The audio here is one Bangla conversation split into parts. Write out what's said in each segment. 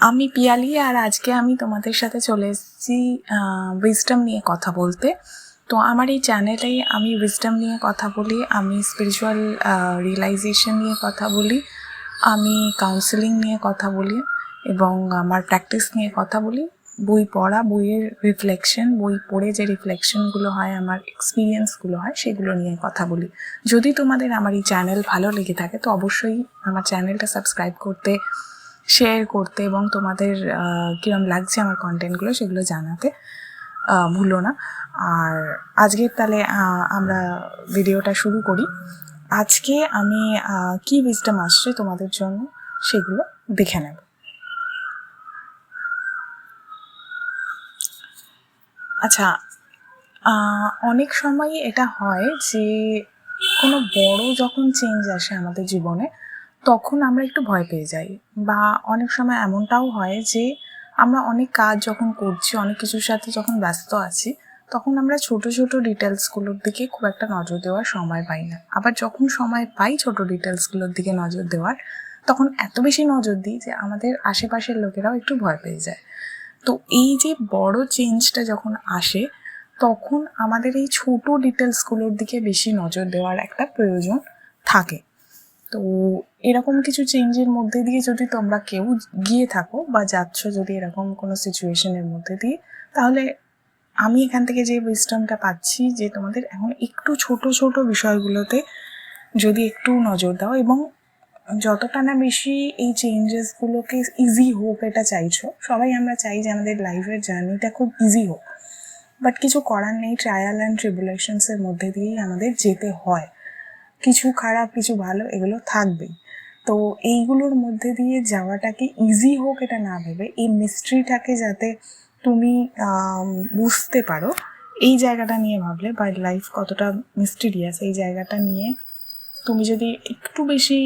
আমি পিয়ালি আর আজকে আমি তোমাদের সাথে চলে এসেছি উইজডম নিয়ে কথা বলতে। তো আমার এই চ্যানেলে আমি উইজডম নিয়ে কথা বলি, আমি স্পিরিচুয়াল রিয়েলাইজেশন নিয়ে কথা বলি, আমি কাউন্সেলিং নিয়ে কথা বলি এবং আমার প্র্যাকটিস নিয়ে কথা বলি। বই পড়া, বইয়ের রিফ্লেকশন বই পড়ে যে রিফ্লেকশনগুলো হয়, আমার এক্সপিরিয়েন্সগুলো হয়, সেগুলো নিয়ে কথা বলি। যদি তোমাদের আমার এই চ্যানেল ভালো লেগে থাকে, তো অবশ্যই আমার চ্যানেলটা সাবস্ক্রাইব করতে শেয়ার করতে এবং তোমাদের কিরম লাগছে আমার কন্টেন্টগুলো সেগুলো জানাতে ভুলো না। আর আজকের তাহলে আমরা ভিডিওটা শুরু করি। আজকে আমি কি উইজডম আসছে তোমাদের জন্য সেগুলো দেখে নেব। আচ্ছা অনেক সময় এটা হয় যে কোনো বড় যখন চেঞ্জ আসে আমাদের জীবনে তখন আমরা একটু ভয় পেয়ে যাই বা অনেক সময় এমনটাও হয় যে আমরা অনেক কাজ যখন করছি, অনেক কিছুর সাথে যখন ব্যস্ত আছি, তখন আমরা ছোট ছোট ডিটেলসগুলোর দিকে খুব একটা নজর দেওয়ার সময় পাই না। আবার যখন সময় পাই ছোট ডিটেলসগুলোর দিকে নজর দেওয়ার, তখন এত বেশি নজর দিই যে আমাদের আশেপাশের লোকেরাও একটু ভয় পেয়ে যায়। তো এই যে বড় চেঞ্জটা যখন আসে, তখন আমাদের এই ছোট ডিটেলসগুলোর দিকে বেশি নজর দেওয়ার একটা প্রয়োজন থাকে। তো এরকম কিছু চেঞ্জের মধ্যে দিয়ে যদি তোমরা কেউ গিয়ে থাকো বা যাচ্ছ যদি এরকম কোনো সিচুয়েশনের মধ্যে দিয়ে, তাহলে আমি এখান থেকে যে উইস্টমটা পাচ্ছি যে তোমাদের এখন একটু ছোট ছোট বিষয়গুলোতে যদি একটু নজর দাও এবং যতটা না বেশি এই চেঞ্জেসগুলোকে ইজি হোক এটা চাইছো, সবাই আমরা চাই যে আমাদের লাইফের জার্নিটা খুব ইজি হোক। বাট কিছু করার নেই ট্রায়াল অ্যান্ড ট্রিবুলেশনসের মধ্যে দিয়েই আমাদের যেতে হয়। কিছু খারাপ, কিছু ভালো, এগুলো থাকবেই। তো এইগুলোর মধ্যে দিয়ে যাওয়াটাকে ইজি হোক এটা না ভেবে এই মিস্ট্রিটাকে যাতে তুমি বুঝতে পারো, এই জায়গাটা নিয়ে ভাবলে বা লাইফ কতটা মিস্টিরিয়াস এই জায়গাটা নিয়ে তুমি যদি একটু বেশি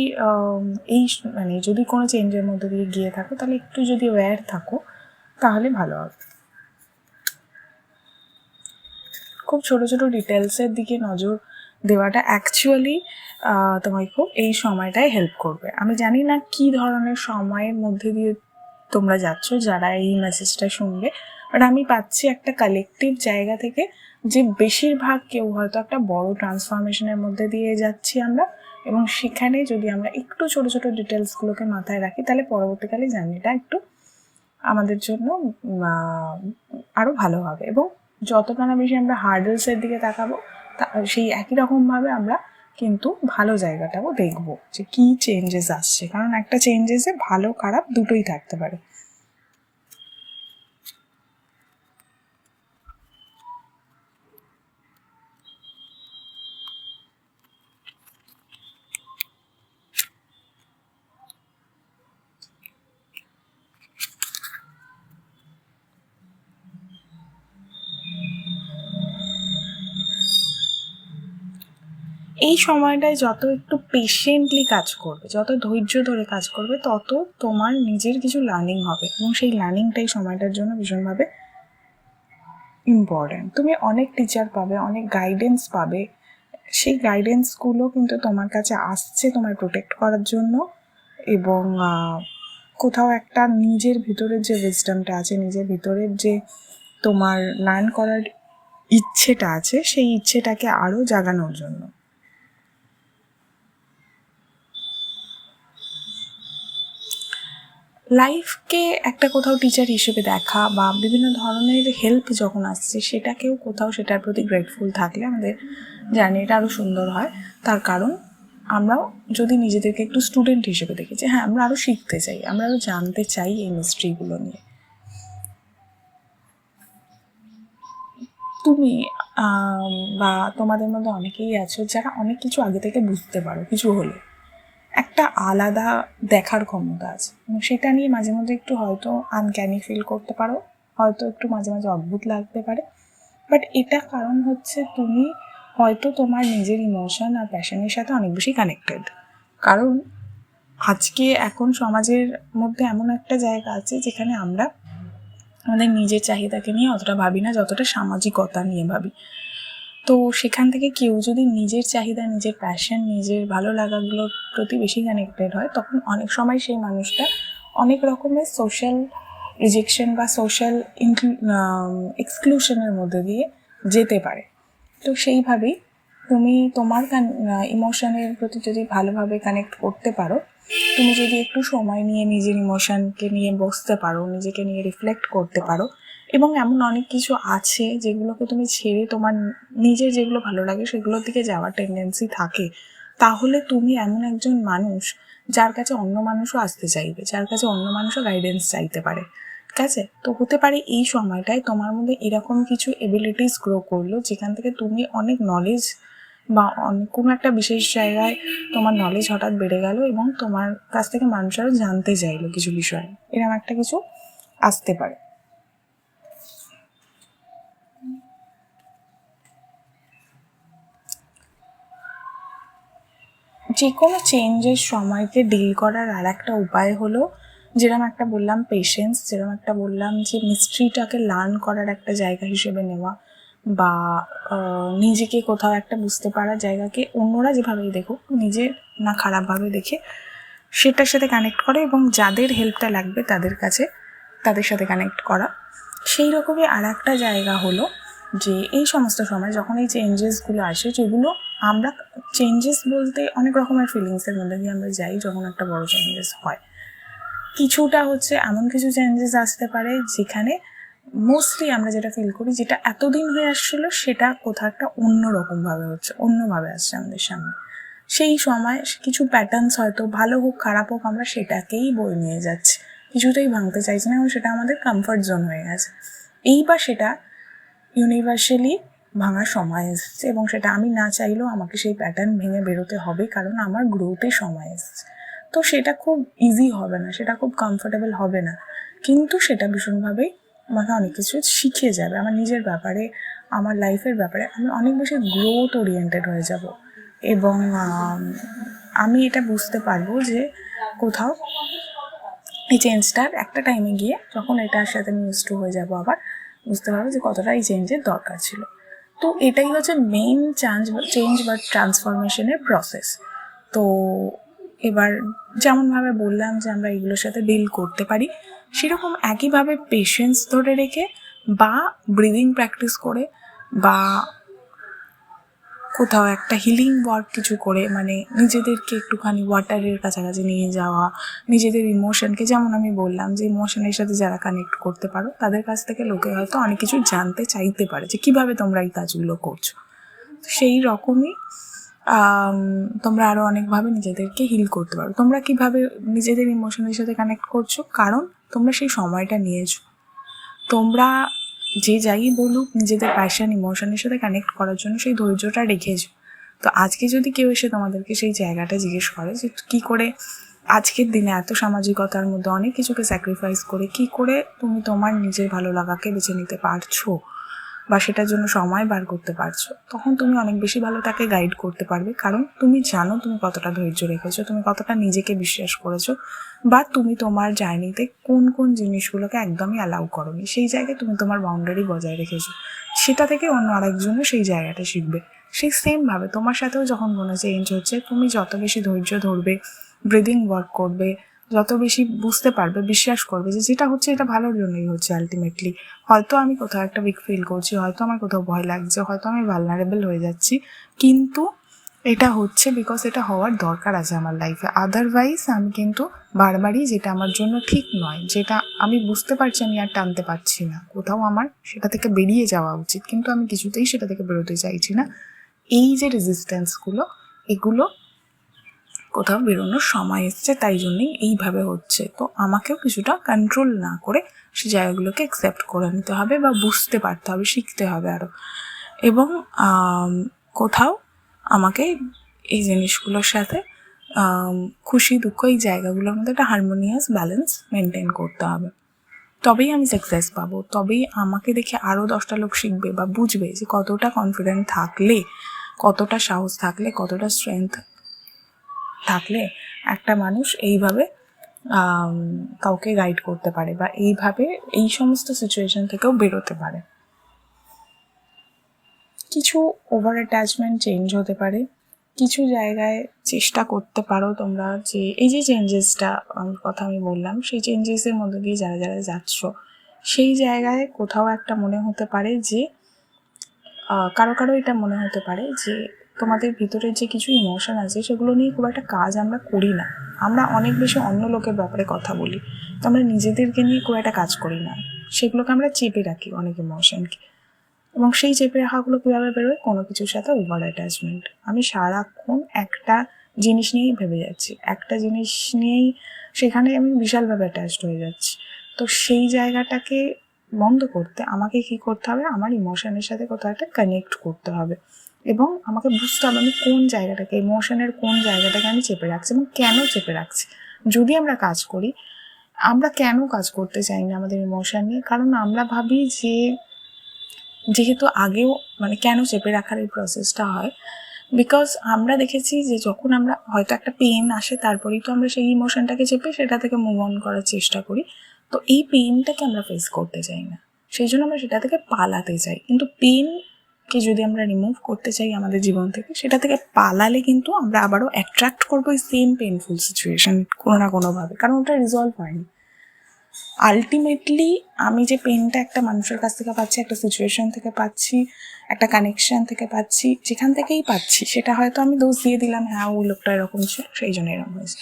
এই মানে যদি কোনো চেঞ্জের মধ্যে দিয়ে গিয়ে থাকো, তাহলে একটু যদি অ্যাওয়্যার থাকো, তাহলে ভালো হবে। খুব ছোট ছোট ডিটেলসের দিকে নজর দেওয়াটা অ্যাকচুয়ালি তোমাকে খুব এই সময়টায় হেল্প করবে। আমি জানি না কি ধরনের সময়ের মধ্যে দিয়ে তোমরা যাচ্ছ যারা এই মেসেজটা শুনবে বাট আমি পাচ্ছি একটা কালেকটিভ জায়গা থেকে যে বেশিরভাগ কেউ হয়তো একটা বড় ট্রান্সফরমেশনের মধ্যে দিয়ে যাচ্ছি আমরা, এবং সেখানে যদি আমরা একটু ছোট ছোট ডিটেলসগুলোকে মাথায় রাখি, তাহলে পরবর্তীকালে জার্নিটা একটু আমাদের জন্য আরও ভালো হবে। এবং যতটা না বেশি আমরা হার্ডলসের দিকে তাকাবো সেই একই রকমভাবে আমরা কিন্তু ভালো জায়গাটাও দেখব যে কি চেঞ্জেস আসছে। কারণ একটা চেঞ্জেসে ভালো খারাপ দুটোই থাকতে পারে। এই সময়টায় যত একটু পেশেন্টলি কাজ করবে, যত ধৈর্য ধরে কাজ করবে, তত তোমার নিজের কিছু লার্নিং হবে এবং সেই লার্নিংটাই সময়টার জন্য ভীষণভাবে ইম্পর্ট্যান্ট তুমি অনেক টিচার পাবে, অনেক গাইডেন্স পাবে। সেই গাইডেন্সগুলো কিন্তু তোমার কাছে আসছে তোমায় প্রোটেক্ট করার জন্য এবং কোথাও একটা নিজের ভিতরের যে উইজডমটা আছে, নিজের ভিতরের যে তোমার লার্ন করার ইচ্ছেটা আছে, সেই ইচ্ছেটাকে আরও জাগানোর জন্য। লাইফকে একটা কোথাও টিচার হিসেবে দেখা বা বিভিন্ন ধরনের হেল্প যখন আসছে, সেটাকেও কোথাও সেটার প্রতি গ্রেটফুল থাকলে আমাদের জার্নিটা আরও সুন্দর হয়। তার কারণ, আমরাও যদি নিজেদেরকে একটু স্টুডেন্ট হিসেবে দেখি যে হ্যাঁ আমরা আরও শিখতে চাই, আমরা আরও জানতে চাই এই মিস্ট্রিগুলো নিয়ে। তুমি বা তোমাদের মধ্যে অনেকেই আছো যারা অনেক কিছু আগে থেকে বুঝতে পারো, কিছু হলে। একটা আলাদা দেখার ক্ষমতা আছে। এবং সেটা নিয়ে মাঝে মাঝে একটু হয়তো আনক্যানি ফিল করতে পারো, হয়তো একটু মাঝে মাঝে অদ্ভুত লাগতে পারে। বাট এটা কারণ হচ্ছে তুমি হয়তো তোমার নিজের ইমোশন আর প্যাশনের সাথে অনেক বেশি কানেক্টেড কারণ আজকে এখন সমাজের মধ্যে এমন একটা জায়গা আছে যেখানে আমরা আমাদের নিজের চাহিদাকে নিয়ে অতটা ভাবি না, যতটা সামাজিকতা নিয়ে ভাবি। তো সেখান থেকে কেউ যদি নিজের চাহিদা, নিজের প্যাশন নিজের ভালো লাগাগুলোর প্রতি বেশি কানেক্টেড হয়, তখন অনেক সময় সেই মানুষটা অনেক রকমের সোশ্যাল রিজেকশন বা সোশ্যাল ইনক্লু এক্সক্লুশনের মধ্যে দিয়ে যেতে পারে। তো সেইভাবেই তুমি তোমার ইমোশনের প্রতি যদি ভালোভাবে কানেক্ট করতে পারো, তুমি যদি একটু সময় নিয়ে নিজের ইমোশনকে নিয়ে বসতে পারো, নিজেকে নিয়ে রিফ্লেক্ট করতে পারো এবং এমন অনেক কিছু আছে যেগুলোকে তুমি ছেড়ে তোমার নিজের যেগুলো ভালো লাগে সেগুলোর দিকে যাওয়ার টেন্ডেন্সি থাকে। তাহলে তুমি এমন একজন মানুষ যার কাছে অন্য মানুষও আসতে চাইবে, যার কাছে অন্য মানুষও গাইডেন্স চাইতে পারে। ঠিক আছে? তো হতে পারে এই সময়টায় তোমার মধ্যে এরকম কিছু এবিলিটিস গ্রো করল যেখান থেকে তুমি অনেক নলেজ বা কোনো একটা বিশেষ জায়গায় তোমার নলেজ হঠাৎ বেড়ে গেল এবং তোমার কাছ থেকে মানুষ আরও জানতে চাইলো কিছু বিষয়ে। এরকম একটা কিছু আসতে পারে। যে কোনো চেঞ্জের সময়কে ডিল করার আর একটা উপায় হলো, যেরকম একটা বললাম পেশেন্স যেরকম একটা বললাম যে মিস্ট্রিটাকে লার্ন করার একটা জায়গা হিসেবে নেওয়া বা নিজেকে কোথাও একটা বুঝতে পারার জায়গাকে অন্যরা যেভাবেই দেখুক, নিজে না খারাপভাবে দেখে সেটার সাথে কানেক্ট করে এবং যাদের হেল্পটা লাগবে তাদের কাছে তাদের সাথে কানেক্ট করা। সেই রকমই আর একটা জায়গা হলো যে এই সমস্ত সময় যখন এই চেঞ্জেসগুলো আসে, যেগুলো আমরা চেঞ্জেস বলতে অনেক রকমের ফিলিংসের মধ্যে দিয়ে আমরা যাই যখন একটা বড় চেঞ্জেস হয়। কিছুটা হচ্ছে এমন কিছু চেঞ্জেস আসতে পারে যেখানে মোস্টলি আমরা যেটা ফিল করি, যেটা এতদিন হয়ে আসছিল সেটা কোথাও একটা অন্য রকমভাবে হচ্ছে অন্যভাবে আসছে আমাদের সামনে। সেই সময় কিছু প্যাটার্নস হয়তো ভালো হোক, খারাপ হোক, আমরা সেটাকেই বই নিয়ে যাচ্ছি। কিছুতেই ভাঙতে চাইছি না এবং সেটা আমাদের কমফর্ট জোন হয়ে গেছে। এইবার সেটা ইউনিভার্সালি ভাঙার সময় এসেছে এবং সেটা আমি না চাইলেও আমাকে সেই প্যাটার্ন ভেঙে বেরোতে হবে, কারণ আমার গ্রোথে সময় এসেছে। তো সেটা খুব ইজি হবে না, সেটা খুব কমফোর্টেবল হবে না। কিন্তু সেটা ভীষণভাবেই আমাকে অনেক কিছু শিখে যাবে। আমার নিজের ব্যাপারে, আমার লাইফের ব্যাপারে আমি অনেক বেশি গ্রোথ ওরিয়েন্টেড হয়ে যাব। এবং, আমি এটা বুঝতে পারব যে কোথাও এই চেঞ্জটার একটা টাইমে গিয়ে যখন এটার সাথে আমি ইউজ টু হয়ে যাব আবার বুঝতে পারবে যে কতটা এই চেঞ্জের দরকার ছিল। তো এটাই হচ্ছে মেইন চেঞ্জ চেঞ্জ বা ট্রান্সফরমেশনের প্রসেস তো এবার যেমনভাবে বললাম যে আমরা এগুলোর সাথে ডিল করতে পারি, সেরকম একইভাবে পেশেন্স ধরে রেখে বা ব্রিদিং প্র্যাকটিস করে বা কোথাও একটা হিলিং ওয়ার্ক কিছু করে মানে নিজেদেরকে একটুখানি ওয়াটারের কাছাকাছি নিয়ে যাওয়া, নিজেদের ইমোশনকে যেমন আমি বললাম যে ইমোশনের সাথে যারা কানেক্ট করতে পারো, তাদের কাছ থেকে লোকে হয়তো অনেক কিছু জানতে চাইতে পারে যে কীভাবে তোমরা এই কাজগুলো করছ। সেই রকমই তোমরা আরও অনেকভাবে নিজেদেরকে হিল করতে পারো। তোমরা কীভাবে নিজেদের ইমোশনের সাথে কানেক্ট করছ? কারণ তোমরা সেই সময়টা নিয়েছো। তোমরা যে যাই বলুক, নিজেদের প্যাশন ইমোশনের সাথে কানেক্ট করার জন্য সেই ধৈর্যটা রেখেছো। তো আজকে যদি কেউ এসে তোমাদেরকে সেই জায়গাটা জিজ্ঞেস করে যে কী করে আজকের দিনে এত সামাজিকতার মধ্যে অনেক কিছুকে স্যাক্রিফাইস করে, কি করে তুমি তোমার নিজের ভালো লাগাকে বেছে নিতে পারছ? বা সেটার জন্য সময় বার করতে পারছ, তখন তুমি অনেক বেশি ভালো তাকে গাইড করতে পারবে। কারণ তুমি জানো তুমি কতটা ধৈর্য রেখেছো, তুমি কতটা নিজেকে বিশ্বাস করেছ, বা তুমি তোমার জার্নিতে কোন কোন জিনিসগুলোকে একদমই অ্যালাউ করোনি। সেই জায়গায় তুমি তোমার বাউন্ডারি বজায় রেখেছো। সেটা থেকে অন্য আরেকজনও সেই জায়গাটা শিখবে। সেই সেমভাবে তোমার সাথেও যখন কোনো চেঞ্জ হচ্ছে, তুমি যত বেশি ধৈর্য ধরবে ব্রিদিং ওয়ার্ক করবে যত বেশি বুঝতে পারবে, বিশ্বাস করবে যে যেটা হচ্ছে এটা ভালোর জন্যই হচ্ছে আলটিমেটলি হয়তো আমি কোথাও একটা উইক ফিল করছি, হয়তো আমার কোথাও ভয় লাগছে, হয়তো আমি ভালনারেবল হয়ে যাচ্ছি, কিন্তু এটা হচ্ছে বিকজ এটা হওয়ার দরকার আছে আমার লাইফে আদারওয়াইজ আমি কিন্তু বারবারই যেটা আমার জন্য ঠিক নয়, যেটা আমি বুঝতে পারছি আমি আর টানতে পারছি না। কোথাও আমার সেটা থেকে বেরিয়ে যাওয়া উচিত, কিন্তু আমি কিছুতেই সেটা থেকে বেরোতে চাইছি না। এই যে রেজিস্ট্যান্সগুলো এগুলো কোথাও বেরোনোর সময় এসছে, তাই জন্যই এইভাবে হচ্ছে। তো আমাকেও কিছুটা কন্ট্রোল না করে সে জায়গাগুলোকে অ্যাকসেপ্ট করে নিতে হবে বা বুঝতে পারতে হবে, শিখতে হবে আরও এবং কোথাও আমাকে এই জিনিসগুলোর সাথে খুশি, দুঃখ এই জায়গাগুলোর মধ্যে একটা হারমোনিয়াস ব্যালেন্স মেনটেন করতে হবে। তবেই আমি সাকসেস পাবো, তবেই আমাকে দেখে আরও দশটা লোক শিখবে বা বুঝবে যে কতটা কনফিডেন্ট থাকলে, কতটা সাহস থাকলে, কতটা স্ট্রেংথ থাকলে একটা মানুষ এইভাবে কাউকে গাইড করতে পারে বা এইভাবে এই সমস্ত সিচুয়েশন থেকেও বেরোতে পারে। কিছু ওভার অ্যাটাচমেন্ট চেঞ্জ হতে পারে। কিছু জায়গায় চেষ্টা করতে পারো তোমরা যে এই যে চেঞ্জেসটা কথা আমি বললাম, সেই চেঞ্জেসের মধ্যে দিয়ে যারা যারা যাচ্ছ, সেই জায়গায় কোথাও একটা মনে হতে পারে যে কারও কারও এটা মনে হতে পারে যে তোমাদের ভিতরে যে কিছু ইমোশন আছে, সেগুলো নিয়ে খুব একটা কাজ আমরা করি না। আমরা অনেক বেশি অন্য লোকের ব্যাপারে কথা বলি। তো আমরা নিজেদেরকে নিয়ে খুব একটা কাজ করি না। সেগুলোকে আমরা চেপে রাখি অনেক ইমোশনকে এবং সেই চেপে রাখাগুলো কীভাবে বেরোয়? কোনো কিছুর সাথে ওভার অ্যাটাচমেন্ট আমি সারাক্ষণ একটা জিনিস নিয়েই ভেবে যাচ্ছি। একটা জিনিস নিয়েই সেখানে আমি বিশালভাবে অ্যাটাচড হয়ে যাচ্ছি। তো সেই জায়গাটাকে বন্ধ করতে আমাকে কি করতে হবে? আমার ইমোশনের সাথে কোথাও একটা কানেক্ট করতে হবে। এবং আমাকে বুঝতে হবে আমি কোন জায়গাটাকে ইমোশনের কোন জায়গাটাকে আমি চেপে রাখছি এবং কেন চেপে রাখছি। যদি আমরা কাজ করি, আমরা কেন কাজ করতে চাই না আমাদের ইমোশন নিয়ে? কারণ আমরা ভাবি যে, যেহেতু আগেও মানে কেন চেপে রাখার এই প্রসেসটা হয় বিকজ আমরা দেখেছি যে যখন আমরা হয়তো একটা পেন আসে, তারপরেই তো আমরা সেই ইমোশনটাকে চেপে সেটা থেকে মুভ অন করার চেষ্টা করি। তো এই পেনটাকে আমরা ফেস করতে চাই না। সেই জন্য আমরা সেটা থেকে পালাতে চাই। কিন্তু পেনকে যদি আমরা রিমুভ করতে চাই আমাদের জীবন থেকে, সেটা থেকে পালালে কিন্তু আমরা আবারও অ্যাট্রাক্ট করব এই সেম পেনফুল সিচুয়েশন কোনো না কোনোভাবে। কারণ ওটা রিজলভ হয়নি। আলটিমেটলি আমি যে পেনটা একটা মানুষের কাছ থেকে পাচ্ছি, একটা সিচুয়েশন থেকে পাচ্ছি, একটা কানেকশন থেকে পাচ্ছি, যেখান থেকেই পাচ্ছি, সেটা হয়তো আমি দোষ দিয়ে দিলাম হ্যাঁ ওই লোকটা এরকম ছিল, সেই জন্য এরকম হয়েছে।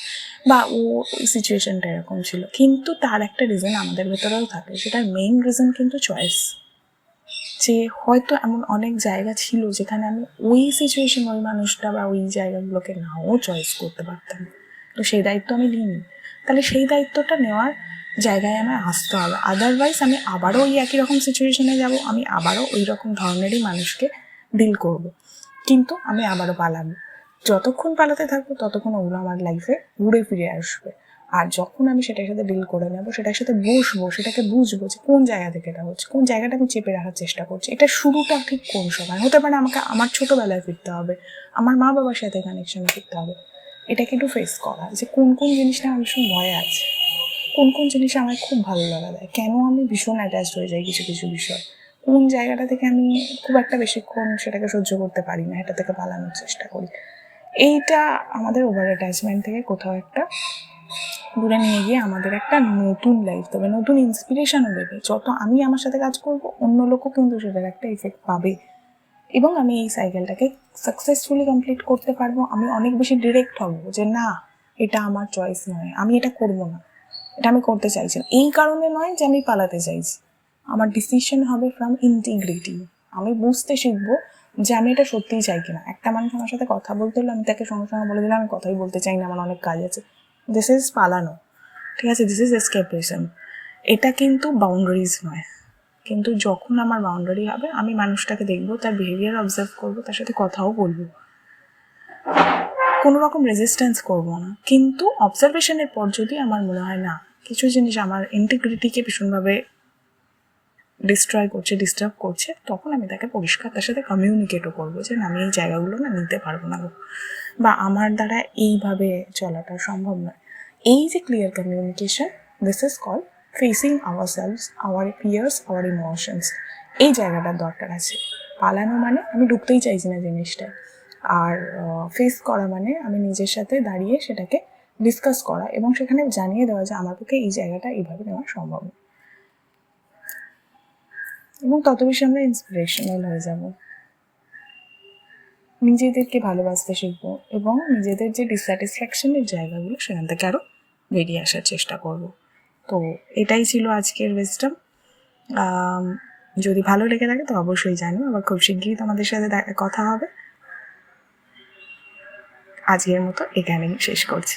বা ও ওই সিচুয়েশনটা এরকম ছিল। কিন্তু তার একটা রিজন আমাদের ভেতরেও থাকে, সেটার মেইন রিজন কিন্তু চয়েস যে হয়তো এমন অনেক জায়গা ছিল যেখানে আমি ওই সিচুয়েশন ওই মানুষটা বা ওই জায়গাগুলোকে নাও চয়েস করতে পারতাম। তো সেই দায়িত্ব আমি নিইনি। তাহলে সেই দায়িত্বটা নেওয়ার জায়গায় আমার আসতে হবে। আদারওয়াইজ আমি আবারও ওই একই রকম সিচুয়েশনে যাব, আমি আবারও ওই রকম ধরনেরই মানুষকে ডিল করব। কিন্তু আমি আবারও পালাবো। যতক্ষণ পালাতে থাকব, ততক্ষণ ওগুলো আমার লাইফে ঘুরে ফিরে আসবে। আর যখন আমি সেটার সাথে ডিল করে নেব, সেটার সাথে বসবো, সেটাকে বুঝব যে কোন জায়গা থেকে এটা হচ্ছে, কোন জায়গাটা আমি চেপে রাখার চেষ্টা করছি, এটা শুরুটা ঠিক কোন সময়? হতে পারে আমাকে, আমার ছোটোবেলায় ফিরতে হবে, আমার মা বাবার সাথে কানেকশনে ফিরতে হবে। এটাকে একটু ফেস করা যে কোন কোন জিনিসটা আমার ভীষণ ভয় আছে, কোন কোন জিনিস আমার খুব ভালো লাগা দেয়, কেন আমি ভীষণ অ্যাটাচড হয়ে যাই কিছু কিছু বিষয়? কোন জায়গাটা থেকে আমি খুব একটা বেশিক্ষণ সেটাকে সহ্য করতে পারি না, এটা থেকে পালানোর চেষ্টা করি। এইটা আমাদের ওভার অ্যাটাচমেন্ট থেকে কোথাও একটা দূরে নিয়ে গিয়ে আমাদের একটা নতুন লাইফ দেবে, নতুন ইন্সপিরেশনও দেবে। যত আমি আমার সাথে কাজ করব, অন্য লোকও কিন্তু সেটার একটা ইফেক্ট পাবে। এবং আমি এই সাইকেলটাকে সাকসেসফুলি কমপ্লিট করতে পারব। আমি অনেক বেশি ডিরেক্ট হব যে, না, এটা আমার চয়েস নয়। আমি এটা করব না। এটা আমি করতে চাইছি এই কারণে নয় যে, আমি পালাতে চাইছি। আমার ডিসিশন হবে ফ্রম ইন্টিগ্রিটি আমি বুঝতে শিখব যে, আমি এটা সত্যিই চাই কিনা। একটা মানুষ আমার সাথে কথা বলতে হলে আমি তাকে সঙ্গে সঙ্গে বলে দিলাম, আমি কথাই বলতে চাই না। আমার অনেক কাজ আছে। দিস ইজ পালানো ঠিক আছে দিস ইজ এসকেপেশন এটা কিন্তু বাউন্ডারিজ নয়। কিন্তু যখন আমার বাউন্ডারি হবে, আমি মানুষটাকে দেখব, তার বিহেভিয়ার অবজার্ভ করব, তার সাথে কথাও বলব। কোনো রকম রেজিস্ট্যান্স করব না। কিন্তু অবজারভেশনের পর যদি আমার মনে হয়, না, কিছু জিনিস আমার ইন্টিগ্রিটিকে ভীষণভাবে ডিস্ট্রয় করছে ডিস্টার্ব করছে, তখন আমি তাকে পরিষ্কার, তার সাথে কমিউনিকেটও করব যে আমি এই জায়গাগুলো না নিতে পারব না বা আমার দ্বারা এইভাবে চলাটা সম্ভব নয়। এই যে clear communication this is call facing our selves our peers our emotions এই জায়গাটার দরকার আছে। পালানো মানে আমি ঢুকতেই চাইছি না জিনিসটা। আর ফেস করা মানে আমি নিজের সাথে দাঁড়িয়ে সেটাকে ডিসকাস করা এবং সেখানে জানিয়ে দেওয়া যে আমার পক্ষে এই জায়গাটা এইভাবে নেওয়া সম্ভব এবং তত বেশি আমরা ইন্সপিরেশনাল হয়ে যাব। নিজেদেরকে ভালোবাসতে শিখব এবং নিজেদের যে ডিসস্যাটিসফ্যাকশনের জায়গাগুলো সেখান থেকে আরও বেরিয়ে আসার চেষ্টা করব। তো এটাই ছিল আজকের ওয়েস্টার্ম যদি ভালো লেগে থাকে তো অবশ্যই জানো আবার খুব শিগগিরই তোমাদের সাথে কথা হবে। আজকের মতো এখানেই শেষ করছি।